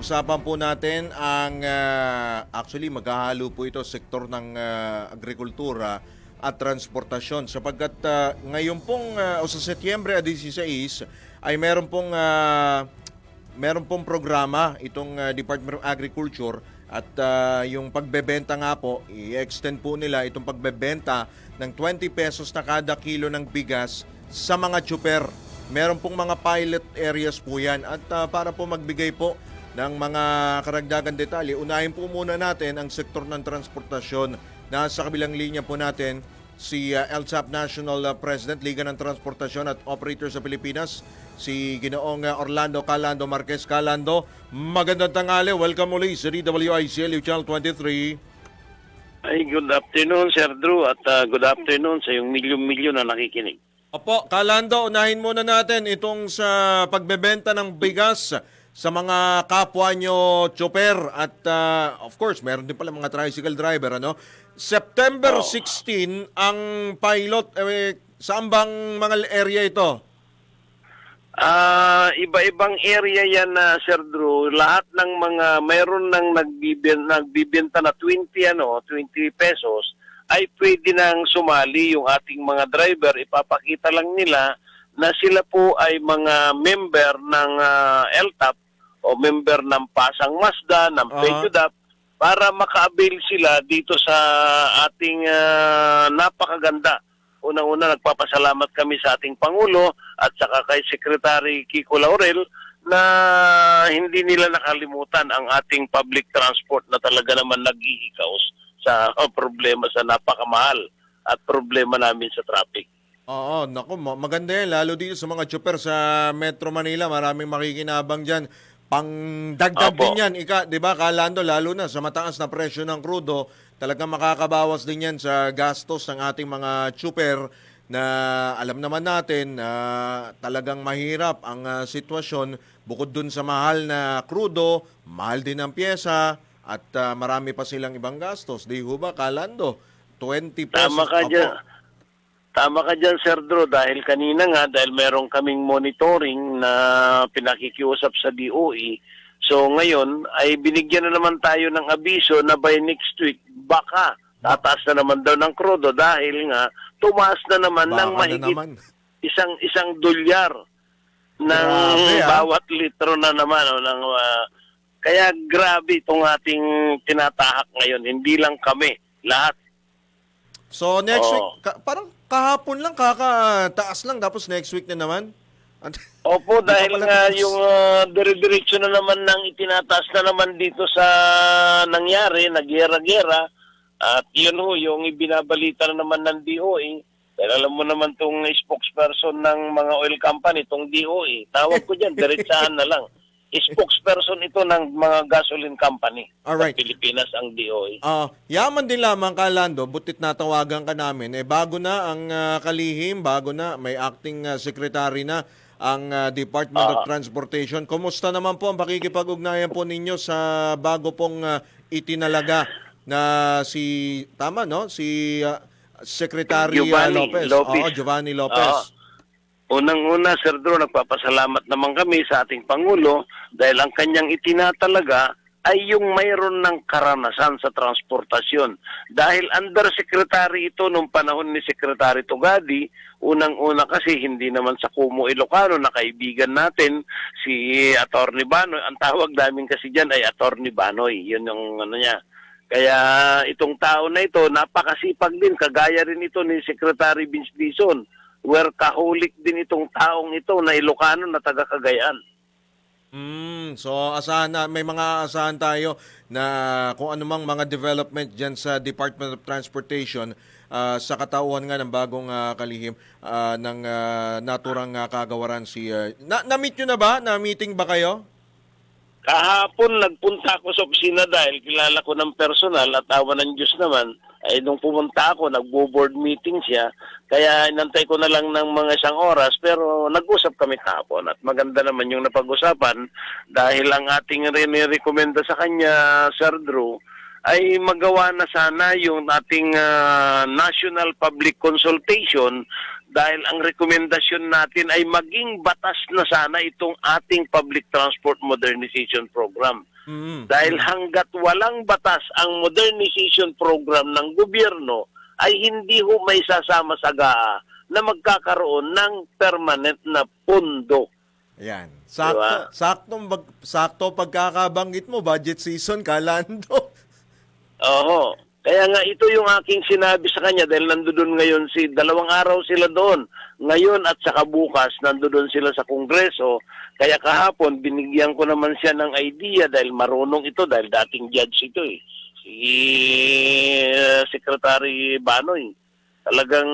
pag-usapan po natin ang ah, actually maghahalo po ito sektor ng ah, agrikultura at transportasyon sapagkat ah, ngayon pong ah, o sa Setyembre 16 ay meron pong ah, meron pong programa itong ah, Department of Agriculture at ah, yung pagbebenta nga po, i-extend po nila itong pagbebenta ng 20 pesos na kada kilo ng bigas sa mga tsuper. Meron pong mga pilot areas po yan at ah, para po magbigay po ng mga karagdagan detalye, unahin po muna natin ang sektor ng transportasyon. Nasa kabilang linya po natin si uh, LSAP National uh, President, Liga ng Transportasyon at Operators sa Pilipinas, si Ginoong uh, Orlando Calando Marquez Calando. Magandang tanghali, welcome muli sa DWICLU Channel 23. Ay, good afternoon, Sir Drew, at uh, good afternoon sa yung milyon-milyon na nakikinig. Opo, Calando, unahin muna natin itong sa pagbebenta ng bigas sa mga kapwa nyo chopper at uh, of course, meron din pala mga tricycle driver, ano? September Oo. 16 ang pilot, eh, saan bang mga area ito? Ah, iba-ibang area yan na Sir Drew. Lahat ng mga mayroon nang nagbibenta, nagbibenta na 20 ano, 20 pesos ay pwede nang sumali yung ating mga driver. Ipapakita lang nila na sila po ay mga member ng ah, LTAP o member ng Pasang Mazda, ng. PECUDAP para maka-avail sila dito sa ating ah, napakaganda Unang-una, nagpapasalamat kami sa ating Pangulo at saka kay Secretary Kiko Laurel na hindi nila nakalimutan ang ating public transport na talaga naman nag-iikaos sa problema sa napakamahal at problema namin sa traffic. Oo, naku, ma- maganda yan. Lalo dito sa mga chopper sa Metro Manila, maraming makikinabang dyan. Pang dagdag Opo. din yan, ika, di ba, Kalando, lalo na sa mataas na presyo ng krudo, talagang makakabawas din yan sa gastos ng ating mga chopper na alam naman natin na talagang mahirap ang ah, sitwasyon bukod dun sa mahal na krudo, mahal din ang pyesa at ah, marami pa silang ibang gastos. Di ho ba, Kalando? 20 pesos. Tama ka Opo. Tama ka dyan, Sir Drew, dahil kanina nga, dahil meron kaming monitoring na pinakikiusap sa DOE, so ngayon ay binigyan na naman tayo ng abiso na by next week, baka tataas na naman daw ng krudo dahil nga tumaas na naman Baka ng na mahigit naman. isang isang dolyar ng Grabe, ah. bawat litro na naman o ng ah, kaya grabe itong ating tinatahak ngayon hindi lang kami lahat So next Oo. week, ka- parang kahapon lang, kakataas lang, tapos next week na naman. Opo, pa dahil pala nga tapos. yung uh, dire-diretso na naman ng itinataas na naman dito sa nangyari, nagyera-gera, at yun ho, yung ibinabalita na naman ng DOE, dahil alam mo naman tong spokesperson ng mga oil company, tong DOE, tawag ko dyan, diretsahan na lang. Spokesperson ito ng mga gasoline company Alright. sa Pilipinas ang DOE. Ah, yaman din lamang Kalando, butit natawagan ka namin. Eh bago na ang ah, kalihim, bago na may acting ah, secretary na ang ah, Department of Ah. Transportation. Kumusta naman po ang pakikipag-ugnayan po ninyo sa bago pong ah, itinalaga na si tama no, si ah, Secretary ah, Giovanni Lopez. Lopez. Oo, Giovanni Lopez. Unang-una, Sir Drew, nagpapasalamat naman kami sa ating Pangulo dahil ang kanyang itinatalaga ay yung mayroon ng karanasan sa transportasyon. Dahil undersecretary ito nung panahon ni Secretary Tugadi, unang-una kasi hindi naman sa Kumu Ilocano na kaibigan natin si Attorney Banoy. Ang tawag namin kasi dyan ay Attorney Banoy. Yun yung ano niya. Kaya itong tao na ito, napakasipag din, kagaya rin ito ni Secretary Vince Dizon. Workaholic din itong taong ito na Ilocano na taga Cagayan. Mm, so asahan na may mga asahan tayo na kung anumang mga development diyan sa Department of Transportation ah, sa katauhan nga ng bagong ah, kalihim ah, ng ah, naturang ah, kagawaran si ah, na na-meet nyo na ba? Na-meeting ba kayo? Kahapon nagpunta ako sa opisina dahil kilala ko ng personal at awa ng Diyos naman ay nung pumunta ako nagbo-board meeting siya kaya inantay ko na lang ng mga isang oras pero nag-usap kami kahapon at maganda naman yung napag-usapan dahil ang ating rin-recommenda sa kanya Sir Drew ay magawa na sana yung ating ah, national public consultation dahil ang rekomendasyon natin ay maging batas na sana itong ating public transport modernization program. Mm. Dahil hanggat walang batas ang modernization program ng gobyerno ay hindi ho may sasama sa GAA na magkakaroon ng permanent na pondo. Yan. Sakto, Diba? sakto, mag- sakto pagkakabanggit mo, budget season, kalando. Oo. Kaya nga ito yung aking sinabi sa kanya dahil nandoon ngayon si dalawang araw sila doon. Ngayon at saka bukas nandoon sila sa kongreso. Kaya kahapon binigyan ko naman siya ng idea dahil marunong ito dahil dating judge ito eh. Si uh, Secretary Banoy. Talagang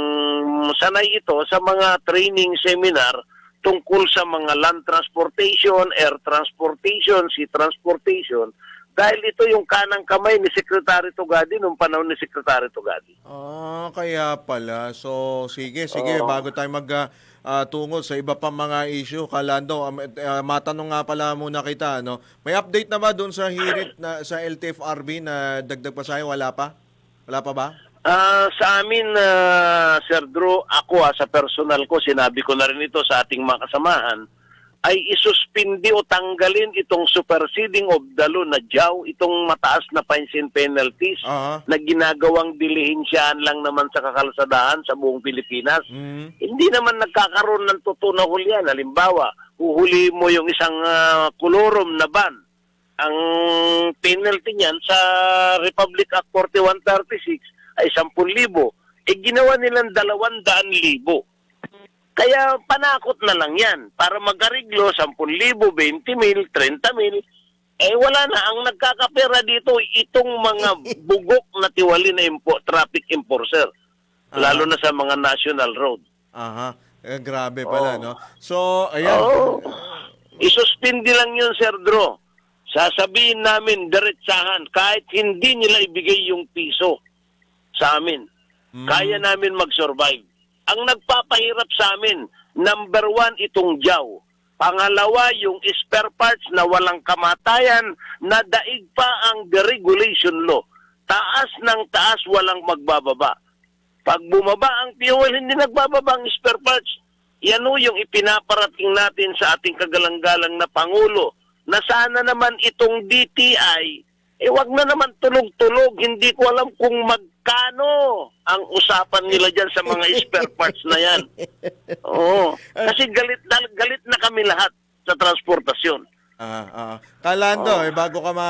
sanay ito sa mga training seminar tungkol sa mga land transportation, air transportation, sea transportation dahil ito yung kanang kamay ni Secretary Tugadi nung panahon ni Secretary Tugadi. Ah, kaya pala. So, sige, sige, Oo. bago tayo mag ah, ah, tungo sa iba pang mga issue, Kalando, um, ah, matanong nga pala muna kita, no? May update na ba doon sa hirit na sa LTFRB na dagdag pa sa'yo? Wala pa? Wala pa ba? Ah, sa amin, ah, Sir Drew, ako ah, sa personal ko, sinabi ko na rin ito sa ating mga kasamahan, ay isuspindi o tanggalin itong superseding of the law na jaw, itong mataas na fines and penalties Aha. na ginagawang dilihinsyahan lang naman sa kakalsadahan sa buong Pilipinas. Mm. Hindi naman nagkakaroon ng totoo na hulyan. Halimbawa, uhuli mo yung isang kolorom na ban. Ang penalty niyan sa Republic Act 4136 ay 10,000. Eh ginawa nilang 200,000. Kaya panakot na lang yan. Para mag-ariglo, 10,000, 20 mil, 30 mil. Eh wala na. Ang nagkakapera dito, itong mga bugok na tiwali na impo, traffic enforcer. Lalo na sa mga national road. Aha. Eh, grabe pala, Oo. no? So, ayan. Oo. Isuspindi lang yun, Sir Dro. Sasabihin namin, diretsahan, kahit hindi nila ibigay yung piso sa amin. Mm. Kaya namin mag-survive. Ang nagpapahirap sa amin, number one, itong jaw. Pangalawa, yung spare parts na walang kamatayan, na daig pa ang deregulation law. Taas ng taas, walang magbababa. Pag bumaba ang fuel, hindi nagbababa ang spare parts. Yan ho yung ipinaparating natin sa ating kagalang-galang na Pangulo na sana naman itong DTI, eh wag na naman tulog-tulog. Hindi ko alam kung magkano ang usapan nila dyan sa mga spare parts na yan. Oo. Kasi galit galit na kami lahat sa transportasyon. Ah, ah. Kalando, Oo. eh, bago ka ma,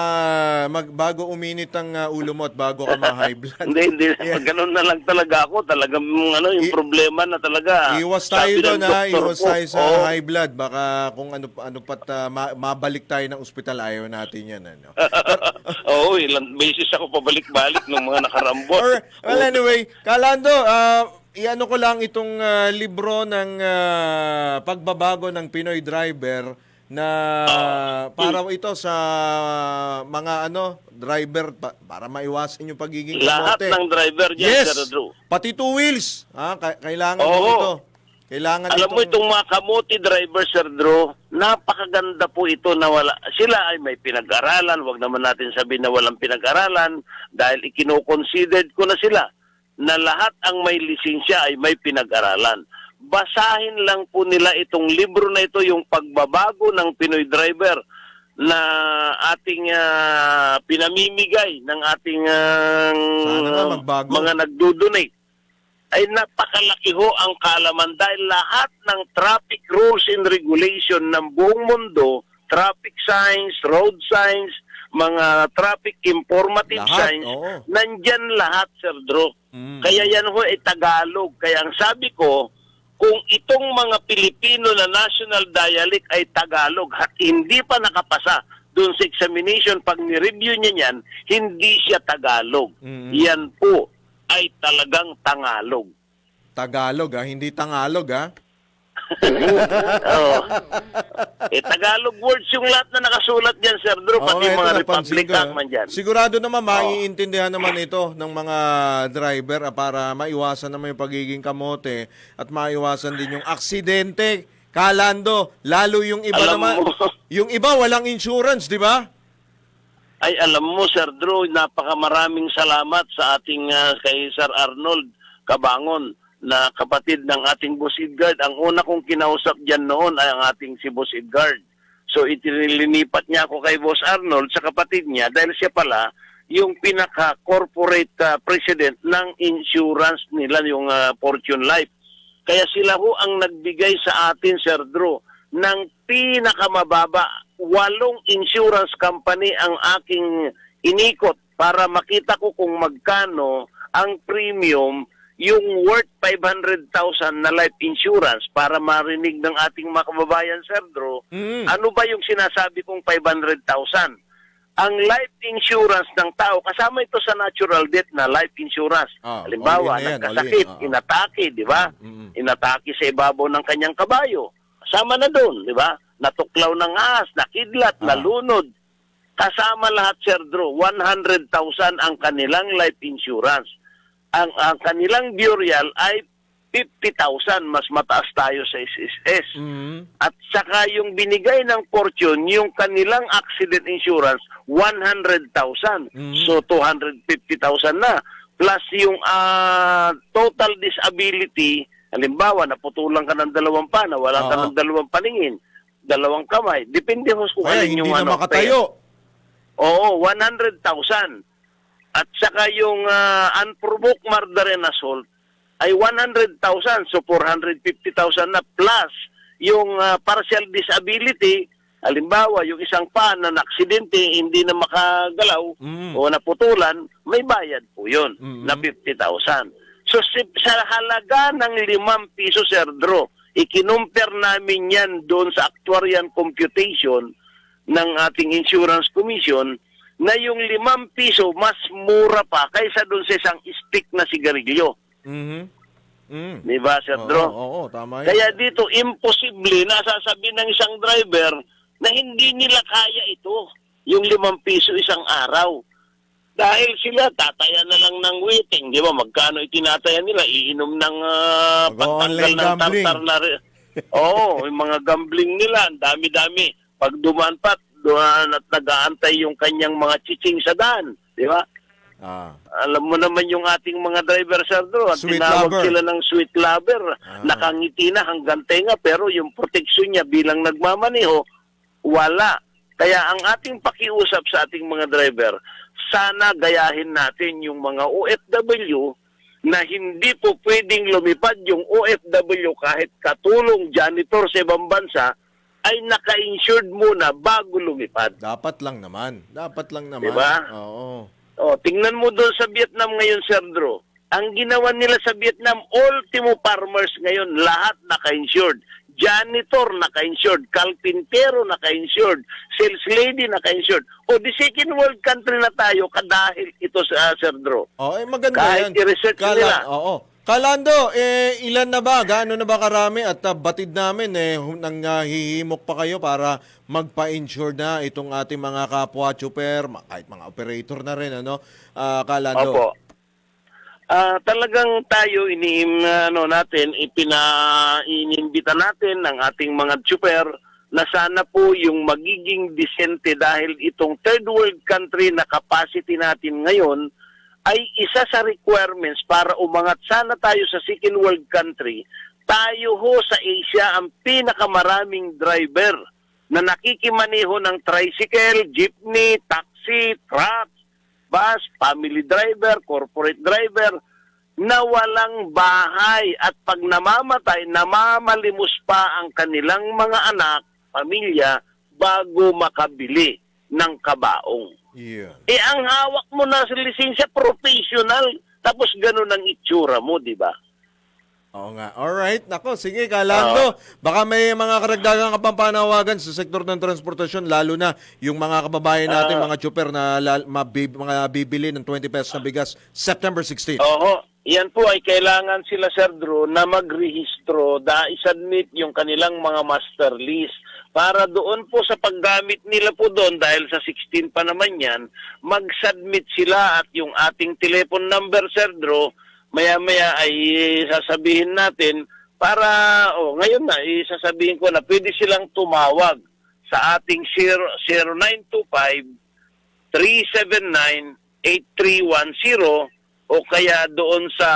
mag, bago uminit ang ah, ulo mo at bago ka ma-high blood. Hindi, hindi. Ganun na lang talaga ako. Talagang ano, yung I- problema na talaga. Iwas tayo doon ha, iwas tayo sa oo. high blood. Baka kung ano ano pat ah, ma- mabalik tayo ng ospital ayaw natin 'yan ano. Oo, ilang beses ako pabalik-balik ng mga nakarambot. Or well anyway, Kalando, ah, iano ko lang itong ah, libro ng ah, pagbabago ng Pinoy driver na para ito sa mga ano driver pa- para maiwasan yung pagiging Lahat kamote. ng driver dyan, Yes. Sir Drew. Pati two wheels. Ha? Ka- kailangan mo Oo. ito. Kailangan Alam mo itong- itong mga kamote driver, Sir Drew, napakaganda po ito na wala. Sila ay may pinag-aralan. Huwag naman natin sabihin na walang pinag-aralan dahil ikinoconsidered ko na sila na lahat ang may lisensya ay may pinag-aralan. Basahin lang po nila itong libro na ito, yung pagbabago ng Pinoy driver na ating ah, pinamimigay ng ating ah, Sana nga magbago. mga nagdo-donate ay napakalaki ho ang kalaman dahil lahat ng traffic rules and regulation ng buong mundo, traffic signs, road signs, mga traffic informative Lahat, signs, oo. nandyan lahat, Sir Drew. Mm. Kaya yan ho ay Tagalog. Kaya ang sabi ko, kung itong mga Pilipino na national dialect ay Tagalog at hindi pa nakapasa doon sa examination, pag ni-review niya yan, hindi siya Tagalog. Mm. Yan po ay talagang Tangalog. Tagalog ha, hindi Tangalog ha. Oo. Eh, Tagalog words yung lahat na nakasulat dyan, Sir Drew, Oo, pati ito, mga napansin Republic ko, Act ah. man dyan. Sigurado naman maiintindihan naman ito ng mga driver ah, para maiwasan naman yung pagiging kamote at maiwasan din yung aksidente. Kalando, lalo yung iba Alam naman, mo. yung iba walang insurance, di ba? Ay, alam mo, Sir Drew, napakamaraming salamat sa ating ah, kay Sir Arnold Kabangon na kapatid ng ating Boss Edgard. Ang una kong kinausap dyan noon ay ang ating si Boss Edgard. So itinilinipat niya ako kay Boss Arnold sa kapatid niya dahil siya pala yung pinaka-corporate ah, president ng insurance nila, yung ah, Fortune Life. Kaya sila ho ang nagbigay sa atin, Sir Drew, ng pinakamababa. Walong insurance company ang aking inikot para makita ko kung magkano ang premium yung worth 500,000 na life insurance para marinig ng ating mga kababayan, Sir Drew, Mm. ano ba yung sinasabi kong 500,000? Ang life insurance ng tao, kasama ito sa natural death na life insurance. Ah, Halimbawa, yan, nagkasakit, all in. Ah, ah. inatake, di ba? Mm. Inatake sa ibabaw ng kanyang kabayo. Kasama na doon, di ba? Natuklaw ng ahas, nakidlat, Ah. nalunod. Kasama lahat, Sir Drew, 100,000 ang kanilang life insurance. Ang, ang kanilang burial ay 50,000, mas mataas tayo sa SSS. Mm. At saka yung binigay ng Fortune, yung kanilang accident insurance, 100,000. Mhm. So 250,000 na. Plus yung ah, total disability, halimbawa naputulan ka ng dalawang pana, wala ka Oo. ng dalawang paningin, dalawang kamay. Depende ho kung Kaya alin hindi yung na ano. makatayo. Oo, 100,000. At saka yung ah, unprovoked murder and assault ay 100,000. So 450,000 na plus yung ah, partial disability. Halimbawa, yung isang pa na naksidente, hindi na makagalaw Mm. o naputulan, may bayad po yun Mm. na 50,000. So si- sa halaga ng limang piso, Sir Dro, ikinumper namin yan doon sa actuarial computation ng ating insurance commission na yung limang piso mas mura pa kaysa doon sa isang stick na sigarilyo. Mhm. Mm. Di ba, Sir Oo, Dro? oo, oo, tama yun. Kaya dito, imposible na sasabihin ng isang driver na hindi nila kaya ito, yung limang piso isang araw. Dahil sila, tataya na lang ng waiting, di ba? Magkano itinataya nila? Iinom ng uh, Mag-online ng gambling. tartar na rin. Oo, yung mga gambling nila, ang dami-dami. Pag dumaan pa, dumaan at nag-aantay yung kanyang mga chiching sa daan, di ba? Ah. Alam mo naman yung ating mga driver, Sir Drew, at Sweet tinawag lover. sila ng sweet lover. Ah. Nakangiti na hanggang tenga, pero yung proteksyon niya bilang nagmamaneho, wala. Kaya ang ating pakiusap sa ating mga driver, sana gayahin natin yung mga OFW na hindi po pwedeng lumipad yung OFW kahit katulong janitor sa ibang bansa ay naka-insured muna bago lumipad. Dapat lang naman. Dapat lang naman. Diba? Oo. O, tingnan mo doon sa Vietnam ngayon, Sir Drew. Ang ginawa nila sa Vietnam, ultimo farmers ngayon, lahat naka-insured. Janitor naka-insured, kalpintero naka-insured, sales lady naka-insured. O, the second world country na tayo kadahil ito sa Sir Drew. Oh, eh maganda Kahit yan. i-research nila. Oo. Kalando, eh, ilan na ba? Gaano na ba karami? At ah, batid namin, eh, nang ah, hihimok pa kayo para magpa-insure na itong ating mga kapwa chuper, kahit mga operator na rin, ano? Ah, Kalando. Opo. Ah, talagang tayo iniim ano natin ipina inimbita natin ng ating mga super na sana po yung magiging disente dahil itong third world country na capacity natin ngayon ay isa sa requirements para umangat sana tayo sa second world country. Tayo ho sa Asia ang pinakamaraming driver na nakikimaneho ng tricycle, jeepney, taxi, truck, bus, family driver, corporate driver, na walang bahay at pag namamatay, namamalimos pa ang kanilang mga anak, pamilya, bago makabili ng kabaong. Yeah. Eh, ang hawak mo na sa lisensya, professional, tapos ganun ang itsura mo, di ba? Oo nga. Alright. Nako, sige, Kalando. Baka may mga karagdagan ka pang panawagan sa sektor ng transportasyon, lalo na yung mga kababayan natin, mga chuper na lal- mabib- mga bibili ng 20 pesos na bigas September 16. Oo. Yan po ay kailangan sila, Sir Drew, na magrehistro, da isubmit yung kanilang mga master list para doon po sa paggamit nila po doon, dahil sa 16 pa naman yan, mag-submit sila at yung ating telephone number, Sir Drew, maya-maya ay sasabihin natin para, oh, ngayon na, isasabihin ko na pwede silang tumawag sa ating 0, 0925 379-8310 o kaya doon sa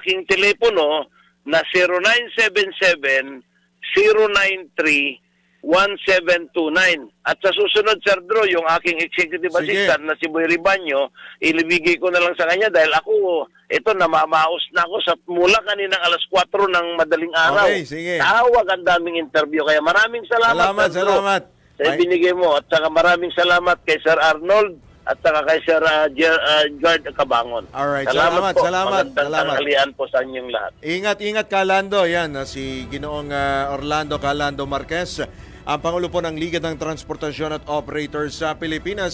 aking telepono na 0977 093 1729. At sa susunod, Sir Drew, yung aking executive Sige. assistant na si Boy Ribanyo, ilibigay ko na lang sa kanya dahil ako, ito, namamaos na ako sa mula kaninang alas 4 ng madaling araw. Okay, sige. Tawag ang daming interview. Kaya maraming salamat, Salamat, Sir Drew, salamat. Sa Ay- binigay mo. At saka maraming salamat kay Sir Arnold at saka kay Sir uh, Ger- uh, Gerd Cabangon. Alright, salamat, po. salamat, Magandang salamat. tanghalian po sa inyong lahat. Ingat, ingat Kalando. Yan, ah, si Ginoong ah, Orlando Calando Marquez, ang Pangulo po ng Liga ng Transportasyon at Operators sa Pilipinas.